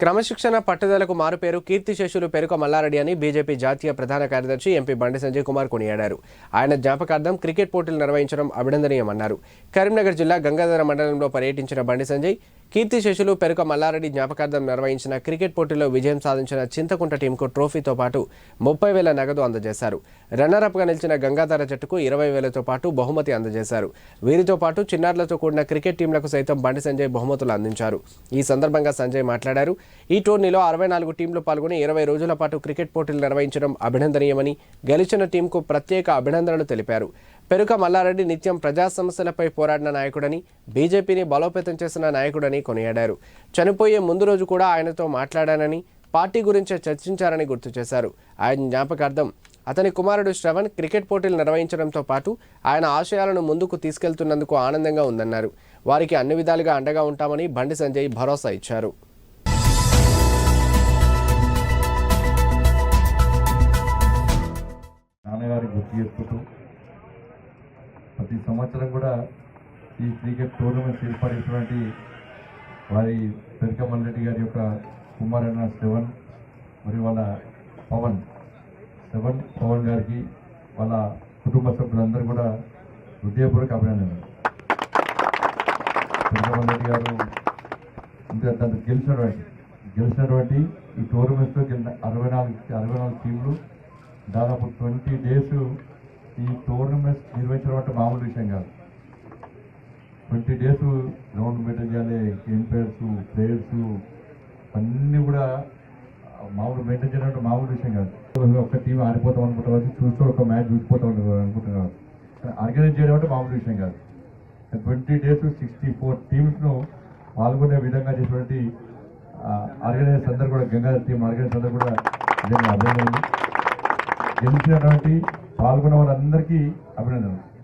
క్రమశిక్షణ పట్టుదలకు మారుపేరు కీర్తిశేషులు పెరుక మల్లారెడ్డి అని బీజేపీ జాతీయ ప్రధాన కార్యదర్శి ఎంపీ బండి సంజయ్ కుమార్ కొనియాడారు. ఆయన జ్ఞాపకార్థం క్రికెట్ పోటీలు నిర్వహించడం అభినందనీయమన్నారు. కరీంనగర్ జిల్లా గంగాధర మండలంలో పర్యటించిన బండి సంజయ్ కీర్తి కీర్తిశేషులు పెరుక మల్లారెడ్డి జ్ఞాపకార్థం నిర్వహించిన క్రికెట్ పోటీలో విజయం సాధించిన చింతకుంట టీంకు ట్రోఫీతో పాటు ముప్పై వేల నగదు అందజేశారు. రన్నరప్గా నిలిచిన గంగాధర జట్టుకు ఇరవై వేలతో పాటు బహుమతి అందజేశారు. వీరితో పాటు చిన్నారులతో కూడిన క్రికెట్ టీంలకు సైతం బండి సంజయ్ బహుమతులు అందించారు. ఈ సందర్భంగా సంజయ్ మాట్లాడారు. ఈ టోర్నీలో అరవై నాలుగు టీంలు పాల్గొని ఇరవై రోజుల పాటు క్రికెట్ పోటీలు నిర్వహించడం అభినందనీయమని గెలిచిన టీంకు ప్రత్యేక అభినందనలు తెలిపారు. పెరుక మల్లారెడ్డి నిత్యం ప్రజా సమస్యలపై పోరాడిన నాయకుడని బీజేపీని బలోపేతం చేసిన నాయకుడని కొనియాడారు. చనిపోయే ముందు రోజు కూడా ఆయనతో మాట్లాడానని పార్టీ గురించే చర్చించారని గుర్తు చేశారు. ఆయన జ్ఞాపకార్థం అతని కుమారుడు శ్రవణ్ క్రికెట్ పోటీలు నిర్వహించడంతో పాటు ఆయన ఆశయాలను ముందుకు తీసుకెళ్తున్నందుకు ఆనందంగా ఉందన్నారు. వారికి అన్ని విధాలుగా అండగా ఉంటామని బండి సంజయ్ భరోసా ఇచ్చారు. నాన్నగారు గుర్తు ప్రతి సంవత్సరం కూడా ఈ క్రికెట్ టోర్నమెంట్స్ ఏర్పడేటువంటి వారి పెరికమల్ రెడ్డి గారి యొక్క కుమారైన శ్రవణ్ మరియు వాళ్ళ పవన్ శ్రవణ్ పవన్ గారికి వాళ్ళ కుటుంబ సభ్యులందరూ కూడా హృదయపూర్వక అభినందనలు. పెరికమల్ రెడ్డి గారు ఇంకా దాంట్లో గెలిచినటువంటి గెలిచినటువంటి ఈ టోర్నమెంట్స్లో అరవై నాలుగు అరవై నాలుగు టీంలు దాదాపు ట్వంటీ డేస్ ఈ టోర్నమెంట్స్ నిర్వహించడం అంటే మామూలు విషయం కాదు. ట్వంటీ డేస్ గ్రౌండ్ మెయింటైన్ చేయాలి ఎంపైర్స్ ప్లేయర్స్ అన్నీ కూడా మామూలు మెయింటైన్ చేయడం అంటే మామూలు విషయం కాదు. ఒక టీం ఆడిపోతాం అనుకుంటారు చూస్తూ ఒక మ్యాచ్ చూసిపోతాం అనుకుంటున్నారు ఆర్గనైజ్ చేయడం అంటే మామూలు విషయం కాదు. ట్వంటీ డేస్ సిక్స్టీ ఫోర్ టీమ్స్ను పాల్గొనే విధంగా చేసినటువంటి ఆర్గనైజర్స్ అందరూ కూడా గంగాధర్ టీం ఆర్గనైజర్స్ అందరూ కూడా నిజంగా అభినందనలు. గెలిచినటువంటి పాల్గొన్న వాళ్ళందరికీ అభినందనలు.